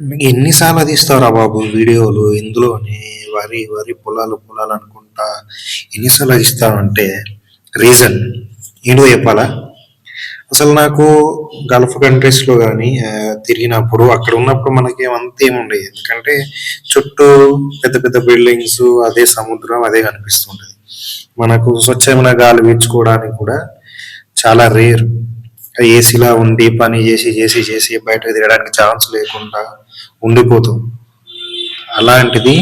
ఎన్నిసార్లు తీస్తావురా బాబు వీడియోలు? ఇందులోనే వరి వరి పొలాలు పొలాలు అనుకుంటా ఎన్నిసార్లు తీస్తావంటే రీజన్ ఏంటో చెప్పాలా? అసలు నాకు గల్ఫ్ కంట్రీస్లో కానీ తిరిగినప్పుడు అక్కడ ఉన్నప్పుడు మనకి అంత ఏముండేది ఎందుకంటే చుట్టూ పెద్ద పెద్ద బిల్డింగ్స్ అదే సముద్రం అదే కనిపిస్తుంటుంది మనకు స్వచ్ఛమైన గాలి పీల్చుకోవడానికి కూడా చాలా రేర్. ఏసీలా ఉండి పని చేసి చేసి చేసి బయటకు తిరగడానికి ఛాన్స్ లేకుండా ఉండిపోతాం. అలాంటిది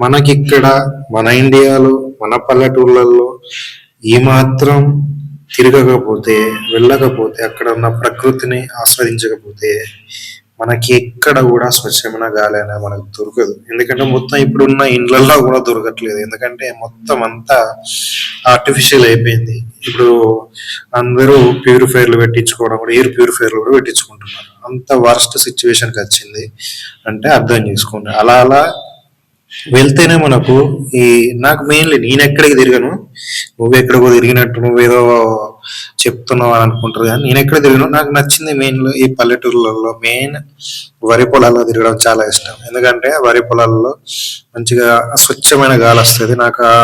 మనకి ఇక్కడ మన ఇండియాలో మన పల్లెటూర్లలో ఈ మాత్రం తిరగకపోతే వెళ్ళకపోతే అక్కడ ఉన్న ప్రకృతిని ఆస్వాదించకపోతే మనకి ఎక్కడ కూడా స్వచ్ఛమైన గాలి అనేది మనకు దొరకదు. ఎందుకంటే మొత్తం ఇప్పుడు ఉన్న ఇండ్లలో కూడా దొరకట్లేదు. ఎందుకంటే మొత్తం అంతా ఆర్టిఫిషియల్ అయిపోయింది. ఇప్పుడు అందరూ ప్యూరిఫైర్లు పెట్టించుకోవడం కూడా ఎయిర్ ప్యూరిఫైర్లు కూడా పెట్టించుకుంటున్నారు. అంత వర్స్ట్ సిచ్యువేషన్కి వచ్చింది. అంటే అర్థం చేసుకోండి. అలా అలా వెళ్తేనే మనకు ఈ నాకు మెయిన్లీ నేను ఎక్కడికి తిరిగాను నువ్వు ఎక్కడికో తిరిగినట్టు నువ్వేదో చెప్తున్నావు అని అనుకుంటారు కానీ నేను ఎక్కడ తిరిగాను నాకు నచ్చింది మెయిన్ ఈ పల్లెటూర్లలో మెయిన్ వరి పొలాల్లో తిరగడం చాలా ఇష్టం. ఎందుకంటే వరి పొలాల్లో మంచిగా స్వచ్ఛమైన గాలి వస్తుంది నాకు ఆ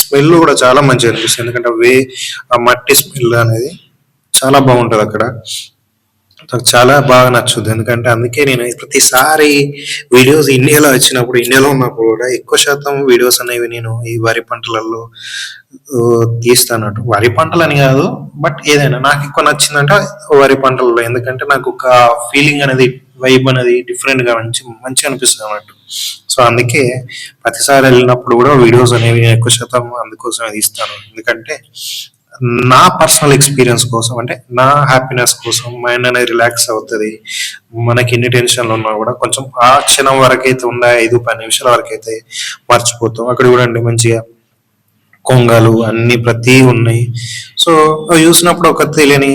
స్మెల్ కూడా చాలా మంచిగా అనిపిస్తుంది. ఎందుకంటే వే ఆ మట్టి స్మెల్ అనేది చాలా బాగుంటది అక్కడ. నాకు చాలా బాగా నచ్చుద్ది. ఎందుకంటే అందుకే నేను ప్రతిసారి వీడియోస్ ఇండియాలో వచ్చినప్పుడు ఇండియాలో ఉన్నప్పుడు కూడా ఎక్కువ శాతం వీడియోస్ అనేవి నేను ఈ వరి పంటలలో తీస్తాను తీస్తానట్టు. వరి పంటలు అని కాదు బట్ ఏదైనా నాకు ఎక్కువ నచ్చిందంటే వరి పంటలలో. ఎందుకంటే నాకు ఒక ఫీలింగ్ అనేది వైబ్ అనేది డిఫరెంట్గా మంచి మంచిగా అనిపిస్తుంది అన్నట్టు. సో అందుకే ప్రతిసారి వెళ్ళినప్పుడు కూడా వీడియోస్ అనేవి నేను ఎక్కువ శాతం అందుకోసమే తీస్తాను. ఎందుకంటే నా పర్సనల్ ఎక్స్పీరియన్స్ కోసం అంటే నా హ్యాపీనెస్ కోసం మైండ్ అనేది రిలాక్స్ అవుతుంది. మనకి ఎన్ని టెన్షన్లు ఉన్నా కూడా కొంచెం ఆ క్షణం వరకు అయితే ఉన్న ఐదు పది నిమిషాల వరకు అయితే మర్చిపోతాం. అక్కడ చూడండి మంచిగా కొంగలు అన్ని ప్రతి ఉన్నాయి. సో అవి చూసినప్పుడు ఒక తెలియని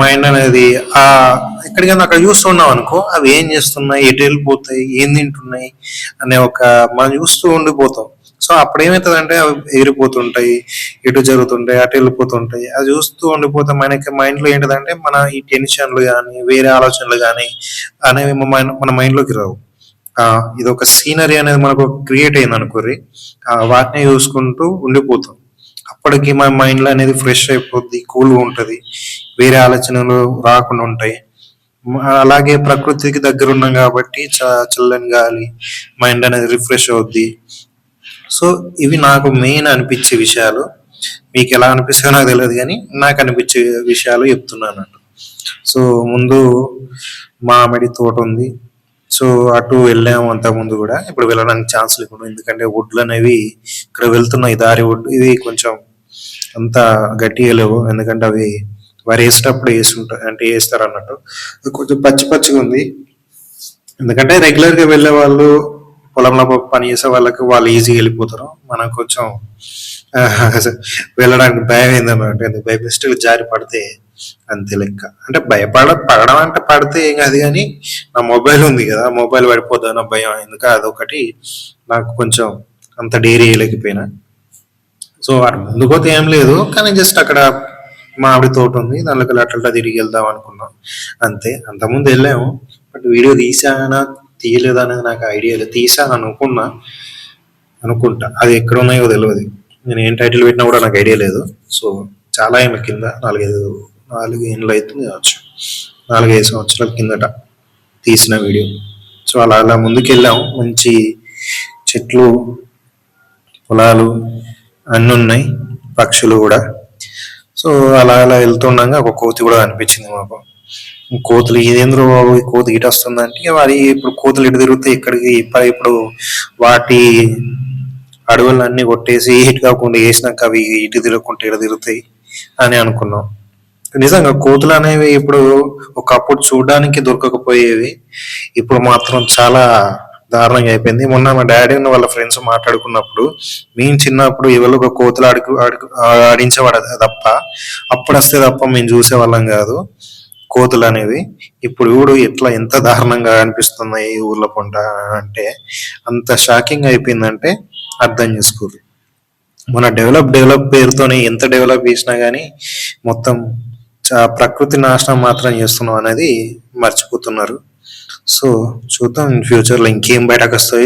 మైండ్ అనేది ఆ ఎక్కడికైనా అక్కడ చూస్తున్నాం అనుకో అవి ఏం చేస్తున్నాయి ఎటు వెళ్ళిపోతాయి ఏం తింటున్నాయి అనే ఒక మనం చూస్తూ ఉండిపోతాం. సో అప్పుడు ఏమవుతుందంటే అవి ఎగిరిపోతుంటాయి ఇటు జరుగుతుంటాయి అటు వెళ్ళిపోతుంటాయి. అది చూస్తూ ఉండిపోతే మనకి మైండ్లో ఏంటిదంటే మన ఈ టెన్షన్లు కానీ వేరే ఆలోచనలు కానీ అనేవి మన మన మైండ్లోకి రావు. ఆ ఇది ఒక సీనరీ అనేది మనకు క్రియేట్ అయింది అనుకోరి ఆ వాటిని చూసుకుంటూ ఉండిపోతాం. అప్పటికి మన మైండ్ అనేది ఫ్రెష్ అయిపోద్ది కూల్ ఉంటది వేరే ఆలోచనలు రాకుండా ఉంటాయి. అలాగే ప్రకృతికి దగ్గర ఉన్నాం కాబట్టి చల్లని గాలి మైండ్ అనేది రిఫ్రెష్ అవుద్ది. సో ఇవి నాకు మెయిన్ అనిపించే విషయాలు. మీకు ఎలా అనిపిస్తాయో నాకు తెలియదు కానీ నాకు అనిపించే విషయాలు చెప్తున్నాను అన్నట్టు. సో ముందు మామిడి తోట ఉంది. సో అటు వెళ్ళాము అంత ముందు కూడా. ఇప్పుడు వెళ్ళడానికి ఛాన్స్ లేకుండా ఎందుకంటే వుడ్లు అనేవి ఇక్కడ వెళ్తున్నాయి. దారి వుడ్ ఇవి కొంచెం అంత గట్టిగా లేవు. ఎందుకంటే అవి వరి వేసేటప్పుడు వేస్తుంటారు అంటే వేస్తారు అన్నట్టు. కొంచెం పచ్చి పచ్చిగా ఉంది. ఎందుకంటే రెగ్యులర్గా వెళ్ళే వాళ్ళు పొలంలో పని చేసే వాళ్ళకి వాళ్ళు ఈజీగా వెళ్ళిపోతారు. మనం కొంచెం వెళ్ళడానికి భయం ఏందన్నమాట? ఎందుకు భయ? మిస్టేక్ జారి పడితే అంతే లెక్క. అంటే భయపడ పడడం అంటే పడితే ఏం కాదు కానీ నా మొబైల్ ఉంది కదా మొబైల్ పడిపోతుందన్న భయం. ఎందుకు? అదొకటి నాకు కొంచెం అంత డేరీ వేయలేకపోయినా సో అటు ముందుకొతే ఏం లేదు. కానీ జస్ట్ అక్కడ మామిడి తోట ఉంది. దాంట్లోకి అట్లా తిరిగి వెళ్దాం అనుకున్నాం. అంతే. అంతకుముందు వెళ్ళాము. బట్ వీడియో తీసానా తీయలేదా అనేది నాకు ఐడియా లేదు. తీసాను అనుకున్నా అనుకుంటా. అది ఎక్కడ ఉన్నాయో తెలియదు నేను ఏం టైటిల్ పెట్టినా కూడా నాకు ఐడియా లేదు. సో చాలా ఏమి కింద నాలుగైదు నాలుగు ఏళ్ళు అవుతుంది కావచ్చు. నాలుగైదు సంవత్సరాల కిందట తీసిన వీడియో సో అలా అలా ముందుకెళ్ళాం. మంచి చెట్లు పొలాలు అన్ని ఉన్నాయి పక్షులు కూడా. సో అలా అలా వెళ్తుండగా ఒక కోతి కూడా అనిపించింది మాకు. కోతులు ఇదేంద్ర బాబు ఈ కోతి ఇటు వస్తుందంటే మరి ఇప్పుడు కోతులు ఇటు తిరుగుతాయి ఇక్కడికి ఇప్పుడు వాటి అడవులన్నీ కొట్టేసి ఇటు కాకుండా వేసినాక అవి ఇటు తిరగకుండా ఇటు తిరుగుతాయి అని అనుకున్నాం. నిజంగా కోతులు అనేవి ఇప్పుడు ఒకప్పుడు చూడడానికి దొరకకపోయేవి ఇప్పుడు మాత్రం చాలా దారుణంగా అయిపోయింది. మొన్న మా డాడీ ఉన్న వాళ్ళ ఫ్రెండ్స్ మాట్లాడుకున్నప్పుడు మేము చిన్నప్పుడు ఎవరు ఒక కోతులు ఆడుకు ఆడుకు ఆడించేవాడు తప్ప అప్పుడు వస్తే తప్ప మేము చూసేవాళ్ళం కాదు. కోతులు అనేవి ఇప్పుడు చూడు ఇట్లా ఎంత దారుణంగా అనిపిస్తున్నాయి ఈ ఊర్లో పంట అంటే అంత షాకింగ్ అయిపోయిందంటే అర్థం చేసుకోరు మన డెవలప్ డెవలప్ పేరుతోనే ఎంత డెవలప్ చేసినా కానీ మొత్తం చ- ప్రకృతి నాశనం మాత్రం చేస్తున్నాం అనేది మర్చిపోతున్నారు. సో చూద్దాం ఫ్యూచర్లో ఇంకేం బయటకు వస్తాయో